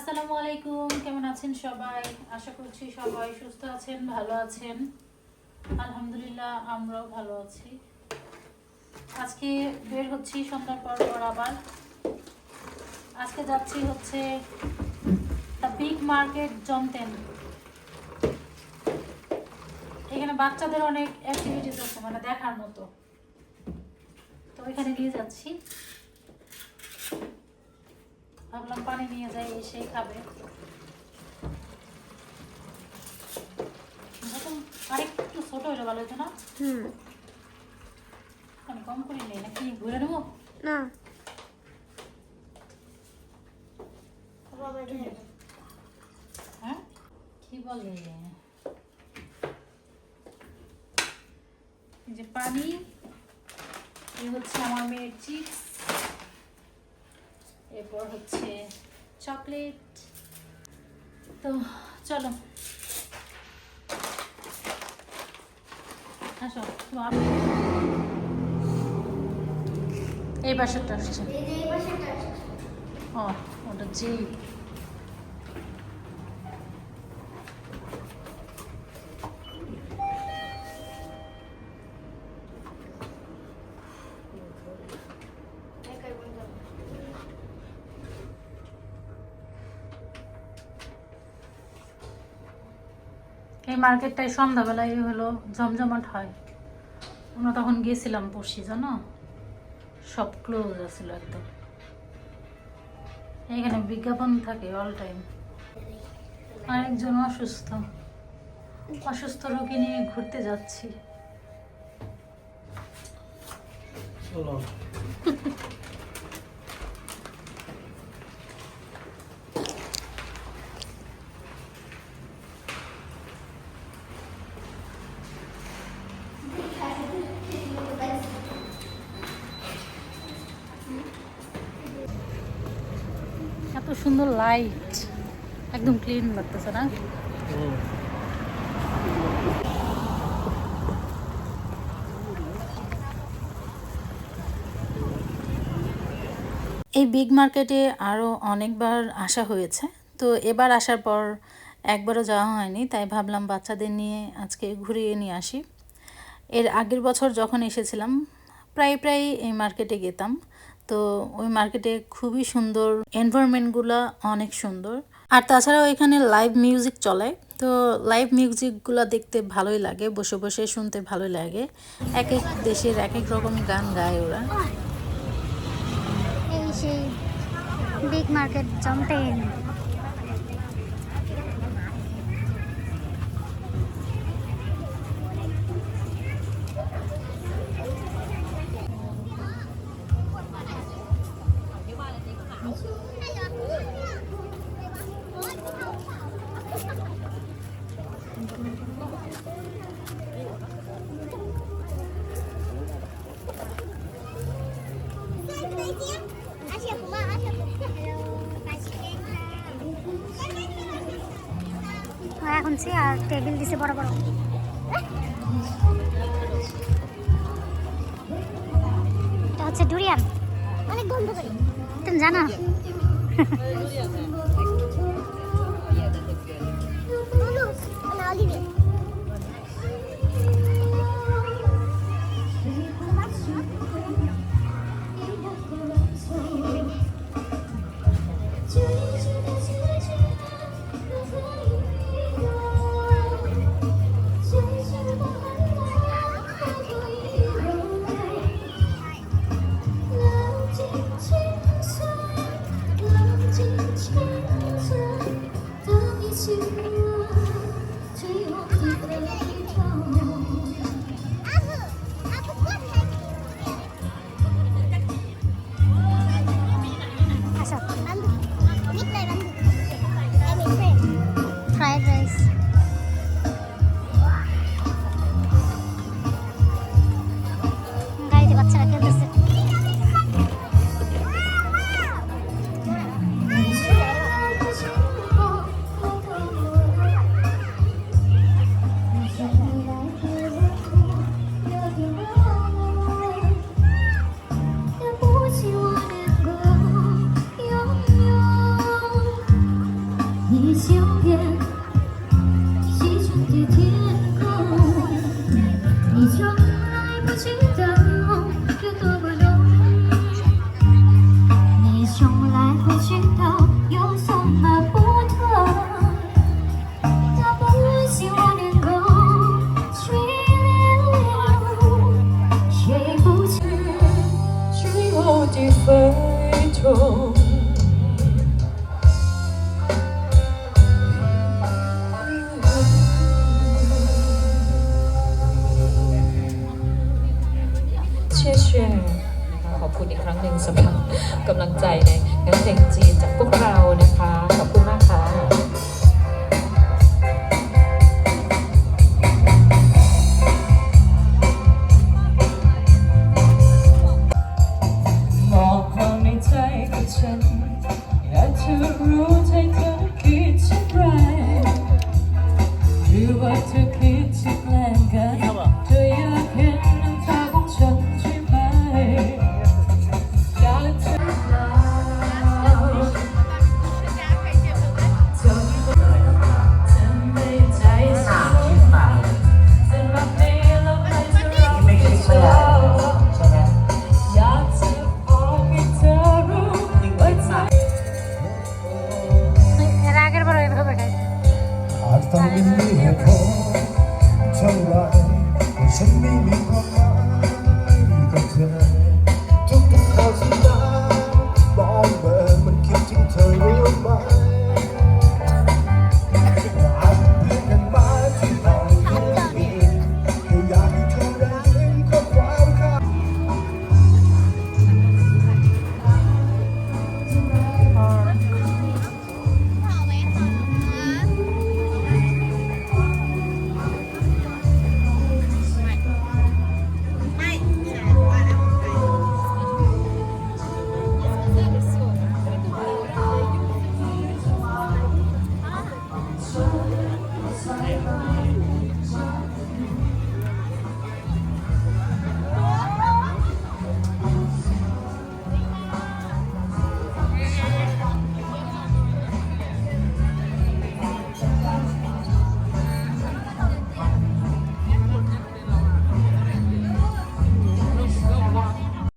আসসালামু আলাইকুম, কেমন আছেন সবাই? আশা করছি সবাই সুস্থ আছেন, ভালো আছেন। আলহামদুলিল্লাহ, আমরাও ভালো আছি। আজকে বের হচ্ছি সন্ধ্যার পর পর আবার। আজকে যাচ্ছি হচ্ছে দ্য বিগ মার্কেট জমতেন। এখানে বাচ্চাদের অনেক অ্যাক্টিভিটিস আছে মানে দেখার মতো। তো এখানে নিয়ে যাচ্ছি। ভাবলাম পানি নিয়ে যাই এসে খাবে। আরেকটু ছোট হলে ভালো হতো না? হুম। আমি কম করে নেই নাকি ঘুরে নেব? না। হ্যাঁ? কি বলে? যে পানি এই হচ্ছে আমার মেয়ের চিপস। এরপর হচ্ছে চকলেট। তো চলো। আসো এই বাসাটা আসছে। ও ওটা জি এই মার্কেটটায় সন্ধ্যাবেলায় হলো জমজমাট হয়। আমরা তখন গিয়েছিলাম পড়শি জানো? সব ক্লোজ আছিল একদম। এখানে বিজ্ঞাপন থাকে অল টাইম আরেকজন অসুস্থ। অসুস্থ রোগী নিয়ে ঘুরতে যাচ্ছি। সুন্দর লাইট একদম ক্লিন লাগতেছে না? এই বিগ মার্কেটে আরও অনেকবার আসা হয়েছে। তো এবার আসার পর একবারও যাওয়া হয়নি, তাই ভাবলাম বাচ্চাদের নিয়ে আজকে ঘুরিয়ে নিয়ে আসি। এর আগের বছর যখন এসেছিলাম, প্রায় প্রায় এই মার্কেটে যেতাম তো ওই মার্কেটে খুবই সুন্দর এনভায়রনমেন্টগুলো অনেক সুন্দর। আর তাছাড়াও এখানে লাইভ মিউজিক চলে, তো লাইভ মিউজিকগুলো দেখতে ভালোই লাগে, বসে বসে শুনতে ভালোই লাগে। এক এক দেশের এক এক রকম গান গায় ওরা। এই সেই বিগ মার্কেট জমতেন এখন আর টেবিল দিছে বড় বড়। এটা হচ্ছে ডুরিয়ান। অনেক গন্ধ করে। তুমি জানো? 你心变。Mission นะคะขอบคุณอีกครั้งหนึ่งสำหรับกำลังใจในงานเพลงจีนจากพวกเรานะคะ ขอบคุณมากค่ะฉันอยากจะรู้ Thank you.